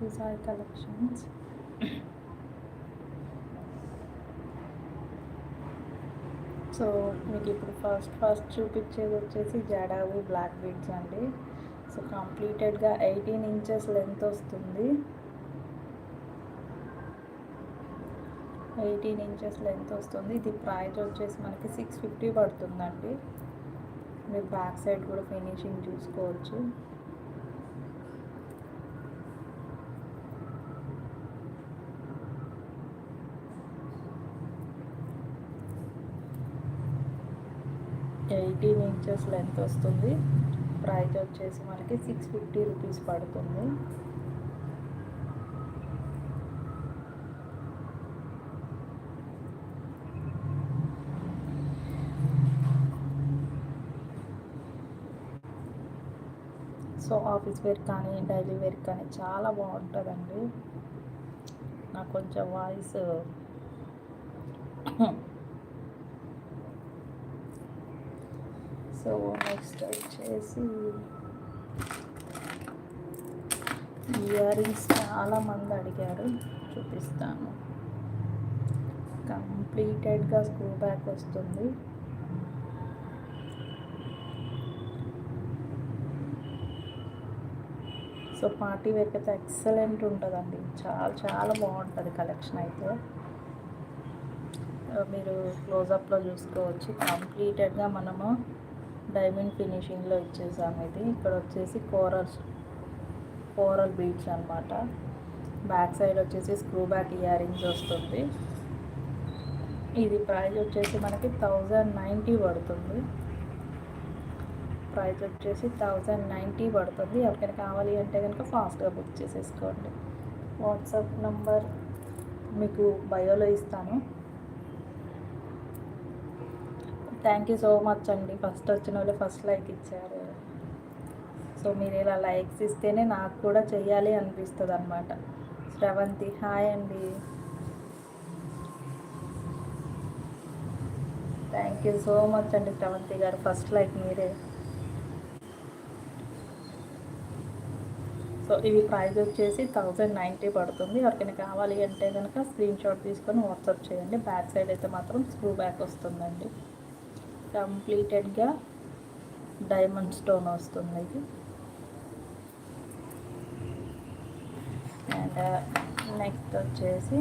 Dzire collections so మీకు ఇప్పుడు first first చూపించేది వచ్చేసి జడావి బ్లాక్ బీడ్స్ అండి. సో కంప్లీటెడ్గా ఎయిటీన్ ఇంచెస్ లెంత్ వస్తుంది. ఎయిటీన్ ఇంచెస్ లెంత్ వస్తుంది. ఇది ప్రైస్ వచ్చేసి మనకి సిక్స్ ఫిఫ్టీ పడుతుందండి. మీరు బ్యాక్ సైడ్ కూడా ఫినిషింగ్ చూసుకోవచ్చు. ఎయిటీన్ ఇంచెస్ లెంత్ వస్తుంది. ప్రైస్ వచ్చేసి మనకి సిక్స్ ఫిఫ్టీ రూపీస్ పడుతుంది. సో ఆఫీస్ వేర్ కానీ డైలీ వేర్ కానీ చాలా బాగుంటుందండి. నాకు కొంచెం వాయిస్ సో నెక్స్ట్ వచ్చేసి ఇయర్ రింగ్స్ చాలామంది అడిగారు చూపిస్తాను. కంప్లీటెడ్గా స్క్రూ బ్యాక్ వస్తుంది. సో పార్టీ వేర్కి అయితే ఎక్సలెంట్ ఉంటుందండి. చాలా చాలా బాగుంటుంది కలెక్షన్ అయితే. Uh, మీరు క్లోజప్లో చూసుకోవచ్చు. కంప్లీటెడ్గా మనము డైమండ్ ఫినిషింగ్లో ఇచ్చేసాము ఇది ఇక్కడ వచ్చేసి కోరల్స్ కోరల్ బీడ్స్ అనమాట బ్యాక్ సైడ్ వచ్చేసి స్క్రూ బ్యాక్ ఇయర్ వస్తుంది. ఇది ప్రైస్ వచ్చేసి మనకి థౌజండ్ నైంటీ పడుతుంది. ప్రైస్ వచ్చేసి థౌజండ్ నైంటీ పడుతుంది. ఎవరికైనా కావాలి అంటే కనుక ఫాస్ట్గా బుక్ చేసేసుకోండి. వాట్సాప్ నంబర్ మీకు బయోలో ఇస్తాను. థ్యాంక్ యూ సో మచ్ అండి. ఫస్ట్ వచ్చిన వాళ్ళు ఫస్ట్ లైక్ ఇచ్చారు. సో మీరు ఇలా లైక్స్ ఇస్తేనే నాకు కూడా చెయ్యాలి అనిపిస్తుంది అనమాట శ్రవంతి హాయ్ అండి. థ్యాంక్ యూ సో మచ్ అండి శ్రవంతి గారు. ఫస్ట్ లైక్ మీరే. సో ఇవి ప్రైస్ వచ్చేసి థౌజండ్ నైంటీ పడుతుంది. ఎవరికైనా కావాలి అంటే కనుక స్క్రీన్ షాట్ తీసుకొని వాట్సాప్ చేయండి. బ్యాక్ సైడ్ అయితే మాత్రం స్క్రూ బ్యాక్ వస్తుందండి. కంప్లీటెడ్గా డైమండ్ స్టోన్ వస్తుంది ఇది. అండ్ నెక్స్ట్ వచ్చేసి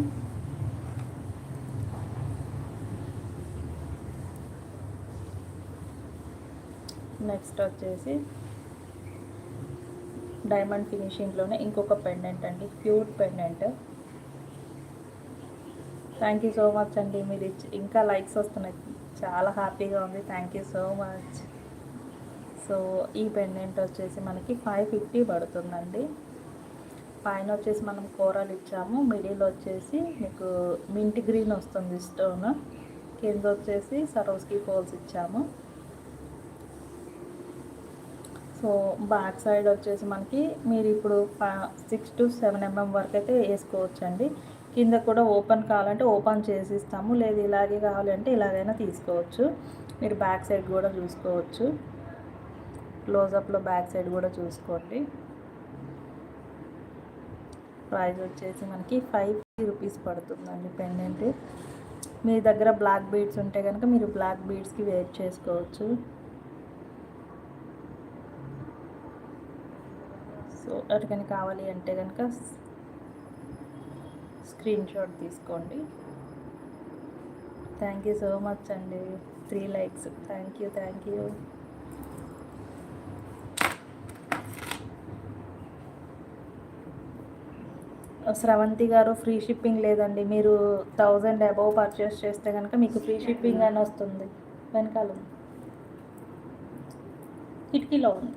నెక్స్ట్ వచ్చేసి డైమండ్ ఫినిషింగ్లోనే ఇంకొక పెండెంట్ అండి pure pendant. Thank you so much అండి మీరు ఇచ్చి ఇంకా లైక్స్ వస్తున్నాయి. చాలా హ్యాపీగా ఉంది. Thank you so much so ఈ పెండెంట్ వచ్చేసి మనకి ఫైవ్ ఫిఫ్టీ పడుతుందండి. పైన వచ్చేసి మనం కూరలు ఇచ్చాము. మిడిల్ వచ్చేసి మీకు మింట్ గ్రీన్ వస్తుంది స్టోన్ కింద వచ్చేసి సరోస్కి ఫోల్స్ ఇచ్చాము. సో బ్యాక్ సైడ్ వచ్చేసి మనకి మీరు ఇప్పుడు సిక్స్ టు సెవెన్ ఎంఎం వరకు అయితే వేసుకోవచ్చండి. కింద కూడా ఓపెన్ కావాలంటే ఓపెన్ చేసి ఇస్తాము లేదు ఇలాగే కావాలంటే ఇలాగైనా తీసుకోవచ్చు. మీరు బ్యాక్ సైడ్ కూడా చూసుకోవచ్చు. క్లోజప్లో బ్యాక్ సైడ్ కూడా చూసుకోండి. ప్రైస్ వచ్చేసి మనకి ఫైవ్ రూపీస్ పడుతుందండి పెండెంట్ మీ దగ్గర బ్లాక్ బీడ్స్ ఉంటే కనుక మీరు బ్లాక్ బీడ్స్కి వెయిట్ చేసుకోవచ్చు. సో అటుకని కావాలి అంటే కనుక స్క్రీన్ షాట్ తీసుకోండి. థ్యాంక్ యూ సో మచ్ అండి. Three likes thank you thank you Sravanthi గారు ఫ్రీ షిప్పింగ్ లేదండి. మీరు థౌజండ్ అబవ్ పర్చేస్ చేస్తే కనుక మీకు ఫ్రీ షిప్పింగ్ అని వస్తుంది. వెనకాల కిటికీలో ఉంది.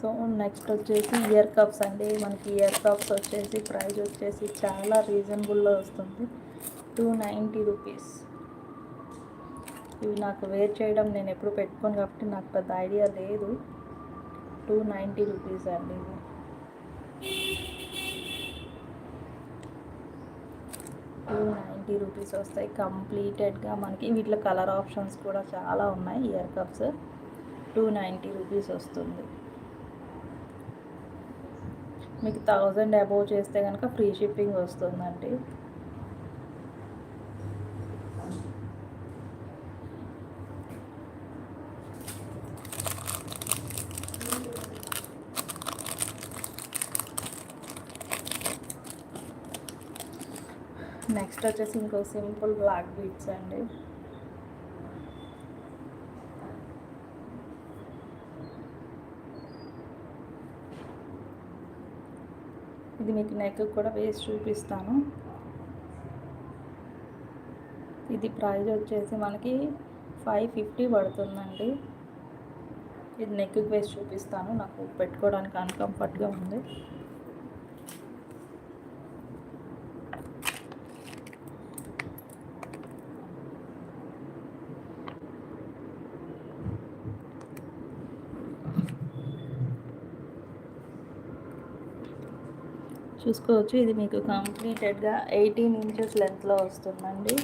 సో నెక్స్ట్ వచ్చేసి ఇయర్ కప్స్ అండి. మనకి ఇయర్ కప్స్ వచ్చేసి ప్రైస్ వచ్చేసి చాలా రీజనబుల్లో వస్తుంది. Two ninety rupees. ఇవి నాకు వేర్ చేయడం నేను ఎప్పుడు పెట్టుకోను కాబట్టి నాకు పెద్ద ఐడియా లేదు. టూ నైంటీ రూపీస్ అండి ఇవి. టూ నైంటీ రూపీస్ వస్తాయి కంప్లీటెడ్గా మనకి. వీటిలో కలర్ ఆప్షన్స్ కూడా చాలా ఉన్నాయి ear cups. Two ninety rupees వస్తుంది. మీకు థౌజండ్ అబోవ్ చేస్తే కనుక ఫ్రీ షిప్పింగ్ వస్తుందండి. నెక్స్ట్ వచ్చేసి ఇంకో సింపుల్ బ్లాక్ బీట్స్ అండి. ఇది మీకు నెక్ కూడా వేసి చూపిస్తాను. ఇది ప్రైజ్ వచ్చేసి మనకి ఫైవ్ ఫిఫ్టీ పడుతుందండి. ఇది నెక్కి వేసి చూపిస్తాను. నాకు పెట్టుకోవడానికి అన్కంఫర్ట్గా ఉంది. చూసుకోవచ్చు. ఇది మీకు కంప్లీటెడ్గా ఎయిటీన్ ఇంచెస్ లెంత్లో వస్తుందండి.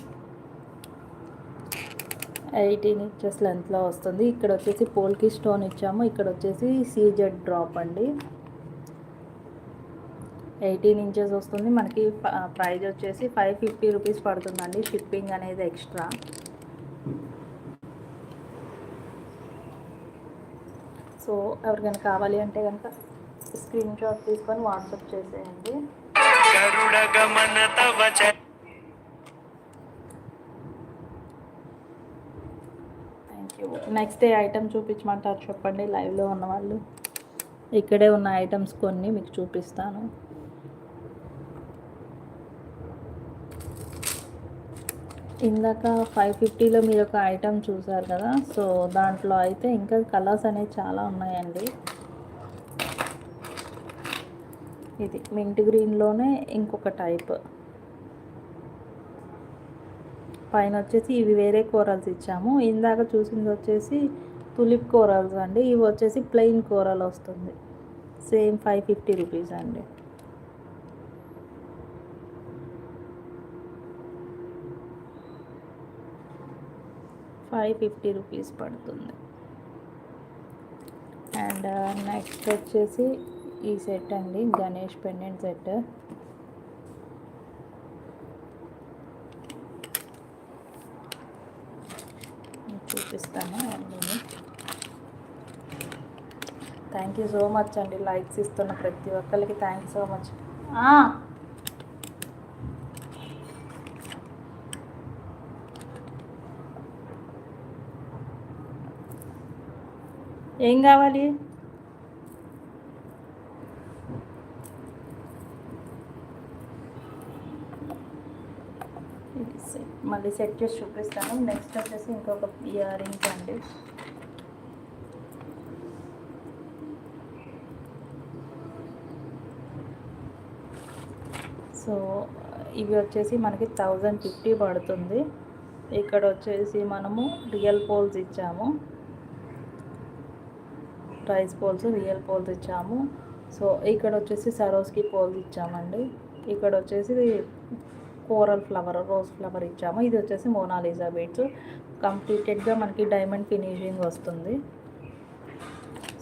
ఎయిటీన్ ఇంచెస్ లెంత్లో వస్తుంది. ఇక్కడ వచ్చేసి పోల్కి స్టోన్ ఇచ్చాము. ఇక్కడ వచ్చేసి సీజెడ్ డ్రాప్ అండి. ఎయిటీన్ ఇంచెస్ వస్తుంది. మనకి ప్రైజ్ వచ్చేసి ఫైవ్ ఫిఫ్టీ రూపీస్ పడుతుందండి. షిప్పింగ్ అనేది ఎక్స్ట్రా. సో ఎవరికైనా కావాలి అంటే కనుక స్క్రీన్ షాట్ తీసుకొని వాట్సాప్ చేసేయండి. థ్యాంక్ యూ నెక్స్ట్ ఏ ఐటమ్ చూపించమంటారు చెప్పండి. లైవ్లో ఉన్న వాళ్ళు. ఇక్కడే ఉన్న ఐటమ్స్ కొన్ని మీకు చూపిస్తాను. ఇందాక ఫైవ్ ఫిఫ్టీలో మీరు ఒక ఐటమ్ చూసారు కదా సో దాంట్లో అయితే ఇంకా కలర్స్ అనేవి చాలా ఉన్నాయండి. ఇది మింట్ గ్రీన్లోనే ఇంకొక టైప్. పైన వచ్చేసి ఇవి వేరే కూరల్స్ ఇచ్చాము. ఇందాక చూసింది వచ్చేసి తులిప్ కూరల్స్ అండి. ఇవి వచ్చేసి ప్లెయిన్ కూరల్ వస్తుంది. సేమ్ ఫైవ్ ఫిఫ్టీ రూపీస్ అండి. ఫైవ్ ఫిఫ్టీ రూపీస్ పడుతుంది. అండ్ నెక్స్ట్ వచ్చేసి ఈ సెట్ అండి గణేష్ పెండెంట్ సెట్. చూపిస్తాను అన్నీ. థ్యాంక్ యూ సో మచ్ అండి లైక్స్ ఇస్తున్న ప్రతి ఒక్కరికి థ్యాంక్ యూ సో మచ్ ఏం కావాలి? మళ్ళీ సెట్ చేసి చూపిస్తాను. నెక్స్ట్ వచ్చేసి ఇంకొక ఇయర్ రింగ్స్ అండి. సో ఇవి వచ్చేసి మనకి థౌజండ్ ఫిఫ్టీ పడుతుంది. ఇక్కడ వచ్చేసి మనము రియల్ పోల్స్ ఇచ్చాము. రైస్ పోల్స్ రియల్ పోల్స్ ఇచ్చాము. సో ఇక్కడ వచ్చేసి సరోస్కి పోల్స్ ఇచ్చామండి. ఇక్కడ వచ్చేసి కోరల్ ఫ్లవర్ రోజ్ ఫ్లవర్ ఇచ్చాము. ఇది వచ్చేసి మోనాలిజా బీట్స్. కంప్లీటెడ్గా మనకి డైమండ్ ఫినిషింగ్ వస్తుంది.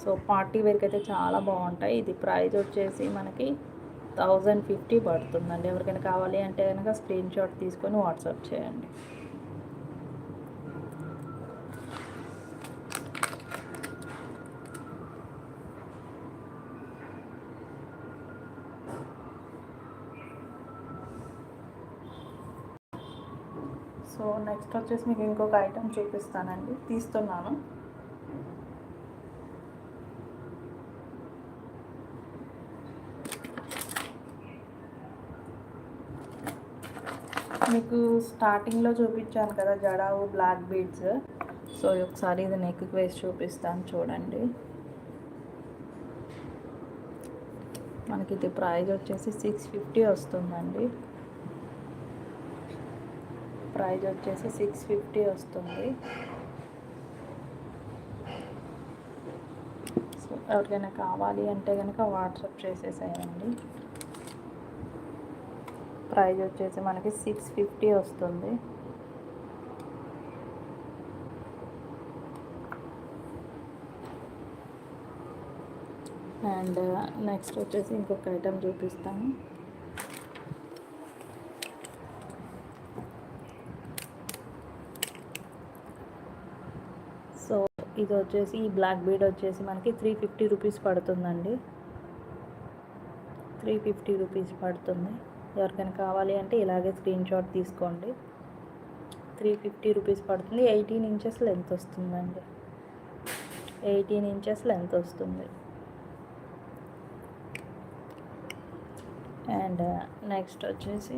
సో పార్టీ వేర్కి అయితే చాలా బాగుంటాయి. ఇది ప్రైస్ వచ్చేసి మనకి థౌజండ్ ఫిఫ్టీ పడుతుందండి. ఎవరికైనా కావాలి అంటే కనుక స్క్రీన్ షాట్ తీసుకొని వాట్సాప్ చేయండి సో నెక్స్ట్ వచ్చేసి మీకు ఇంకొక ఐటెం చూపిస్తానండి. తీస్తున్నాను. మీకు స్టార్టింగ్లో చూపించాను కదా జడావు బ్లాక్ బీడ్స్ సో ఒకసారి ఇది నెక్ వేసి చూపిస్తాను చూడండి. మనకి ఇది ప్రైజ్ వచ్చేసి సిక్స్ ఫిఫ్టీ వస్తుందండి. ప్రైజ్ వచ్చేసి సిక్స్ ఫిఫ్టీ వస్తుంది. సో ఎవరికైనా కావాలి అంటే కనుక వాట్సాప్ చేసేసేయండి. ప్రైజ్ వచ్చేసి మనకి సిక్స్ ఫిఫ్టీ వస్తుంది. అండ్ నెక్స్ట్ వచ్చేసి ఇంకొక ఐటెం చూపిస్తాను సో ఇది వచ్చేసి ఈ బ్లాక్ బీడ్ వచ్చేసి మనకి త్రీ ఫిఫ్టీ రూపీస్ పడుతుందండి. త్రీ ఫిఫ్టీ రూపీస్ పడుతుంది. ఎవరికైనా కావాలి అంటే ఇలాగే స్క్రీన్ షాట్ తీసుకోండి. త్రీ ఫిఫ్టీ రూపీస్ పడుతుంది. ఎయిటీన్ ఇంచెస్ లెంత్ వస్తుందండి. ఎయిటీన్ ఇంచెస్ లెంత్ వస్తుంది. అండ్ నెక్స్ట్ uh, వచ్చేసి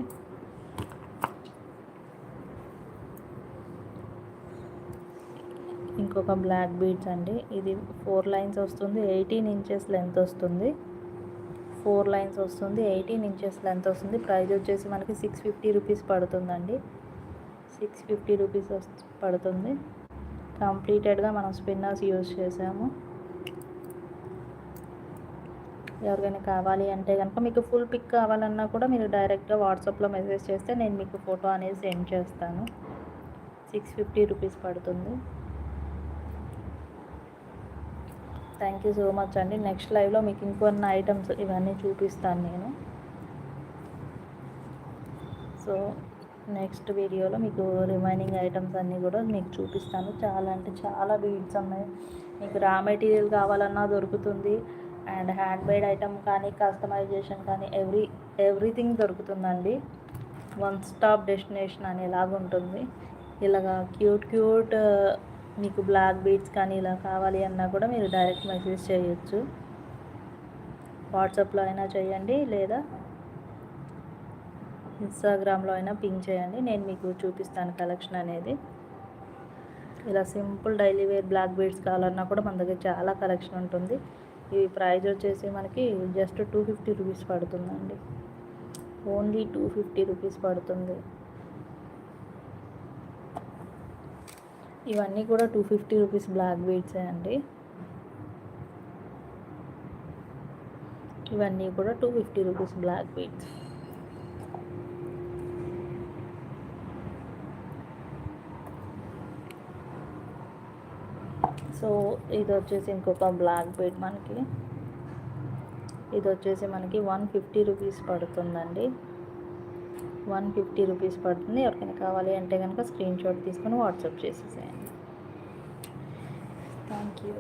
ఇంకొక బ్లాక్ బీడ్స్ అండి. ఇది ఫోర్ లైన్స్ వస్తుంది ఎయిటీన్ ఇంచెస్ లెంత్ వస్తుంది. ఫోర్ లైన్స్ వస్తుంది ఎయిటీన్ ఇంచెస్ లెంత్ వస్తుంది. ప్రైస్ వచ్చేసి మనకి సిక్స్ ఫిఫ్టీ రూపీస్ పడుతుందండి. సిక్స్ ఫిఫ్టీ రూపీస్ పడుతుంది. కంప్లీటెడ్గా మనం స్పిన్నర్స్ యూజ్ చేసాము. ఎవరికైనా కావాలి అంటే కనుక మీకు ఫుల్ పిక్ కావాలన్నా కూడా మీరు డైరెక్ట్గా వాట్సాప్లో మెసేజ్ చేస్తే నేను మీకు ఫోటో అనేది సెండ్ చేస్తాను. సిక్స్ ఫిఫ్టీ రూపీస్ పడుతుంది. థ్యాంక్ యూ సో మచ్ అండి. నెక్స్ట్ లైవ్లో మీకు ఇంకొన్ని ఐటమ్స్ ఇవన్నీ చూపిస్తాను నేను. సో నెక్స్ట్ వీడియోలో మీకు రిమైనింగ్ ఐటమ్స్ అన్నీ కూడా మీకు చూపిస్తాను. చాలా అంటే చాలా బీడ్స్ ఉన్నాయి. మీకు రా మెటీరియల్ కావాలన్నా దొరుకుతుంది. అండ్ హ్యాండ్ మేడ్ ఐటమ్ కానీ కస్టమైజేషన్ కానీ ఎవ్రీ ఎవ్రీథింగ్ దొరుకుతుందండి. వన్ స్టాప్ డెస్టినేషన్ అనేలాగా ఉంటుంది ఇలాగా క్యూట్ క్యూట్ మీకు బ్లాక్ బీట్స్ కానీ ఇలా కావాలి అన్నా కూడా మీరు డైరెక్ట్ మెసేజ్ చేయొచ్చు. వాట్సాప్లో అయినా చేయండి లేదా ఇన్స్టాగ్రామ్లో అయినా పింగ్ చేయండి. నేను మీకు చూపిస్తాను కలెక్షన్ అనేది. ఇలా simple daily wear black beads కావాలన్నా కూడా మన దగ్గర చాలా కలెక్షన్ ఉంటుంది. ఈ ప్రైజ్ వచ్చేసి మనకి జస్ట్ టూ ఫిఫ్టీ రూపీస్ పడుతుందండి. ఓన్లీ టూ ఫిఫ్టీ రూపీస్ పడుతుంది. ఇవన్నీ కూడా టూ ఫిఫ్టీ రూపీస్ బ్లాక్ బీడ్సే అండి. ఇవన్నీ కూడా two fifty rupees black beads. So ఇది వచ్చేసి ఇంకొక బ్లాక్ బీడ్ మనకి. ఇది వచ్చేసి మనకి వన్ ఫిఫ్టీ రూపీస్ పడుతుందండి. వన్ ఫిఫ్టీ రూపీస్ పడుతుంది. ఎవరికైనా కావాలి అంటే కనుక స్క్రీన్ షాట్ తీసుకొని వాట్సాప్ చేసేసేయండి. Thank you